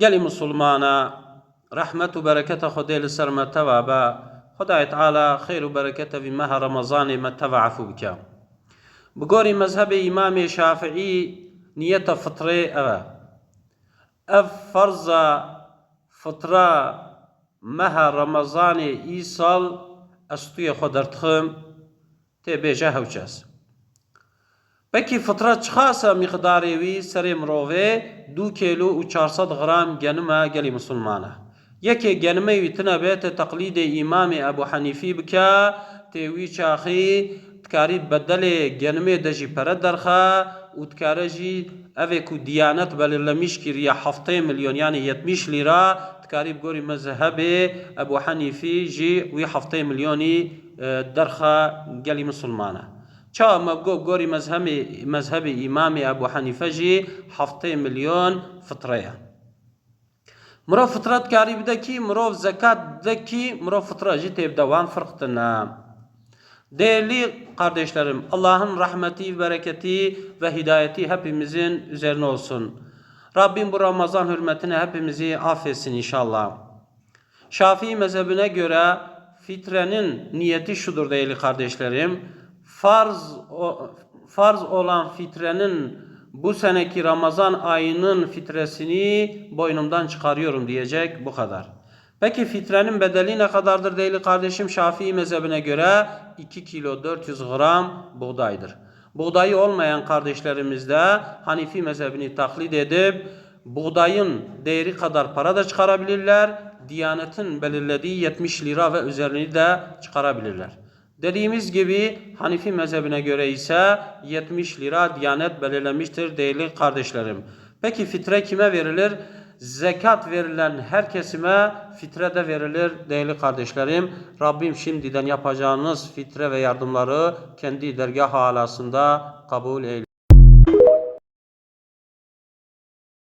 گەلی مسلمانا رحمت و بەرەکەتە خۆدێ لەسەر مەتەوا بە خدایت عالا خیر و برکت وی مه رمضان ڕەمەزانێ مەتەواعفو بکم بگۆری مذهب إمام شافعی نیت نیەتە فترێ ئەوە ئەف فەرزە فترە مەهە ڕەمەزانێ ئیساڵ ئەستویە خۆ دەرتخم تێبێژە هەوچەست Peki fıtra çıkarsa miktarı serim rove 2 kilo u 400 gram genime geli musulmana. Yeke genime vi tına te taklide imami Ebu Hanifi bika tevi çahi تکاری بدلی گنمه ده جی پره درخه و تکاره جی اوه که دیانت بلی لمیش کری هفته میلیون یعنی یتمیش لیرا تکاری بگوری مذهب ابو حنیفی جی وی هفته میلیونی درخه گلی مسلمانه چا مبگو گوری مذهب مذهب امام ابو حنیفه جی هفته میلیون فطره مرو فطرت کاری بده کی مرو زکات ده کی مرو fıtra jî tevde wan firqtine. Değerli kardeşlerim, Allah'ın rahmeti, bereketi ve hidayeti hepimizin üzerine olsun. Rabbim bu Ramazan hürmetine hepimizi affetsin inşallah. Şafii mezhebine göre fitrenin niyeti şudur değerli kardeşlerim. Farz farz olan fitrenin bu seneki Ramazan ayının fitresini boynumdan çıkarıyorum diyecek bu kadar. Peki fitrenin bedeli ne kadardır değerli kardeşim? Şafii mezhebine göre 2 kilo 400 gram buğdaydır. Buğdayı olmayan kardeşlerimiz de Hanifi mezhebini taklit edip buğdayın değeri kadar para da çıkarabilirler. Diyanetin belirlediği 70 lira ve üzerini de çıkarabilirler. Dediğimiz gibi Hanifi mezhebine göre ise 70 lira diyanet belirlemiştir değerli kardeşlerim. Peki fitre kime verilir? Zekat verilen her kesime fitre de verilir değerli kardeşlerim. Rabbim şimdiden yapacağınız fitre ve yardımları kendi dergah halasında kabul eyle.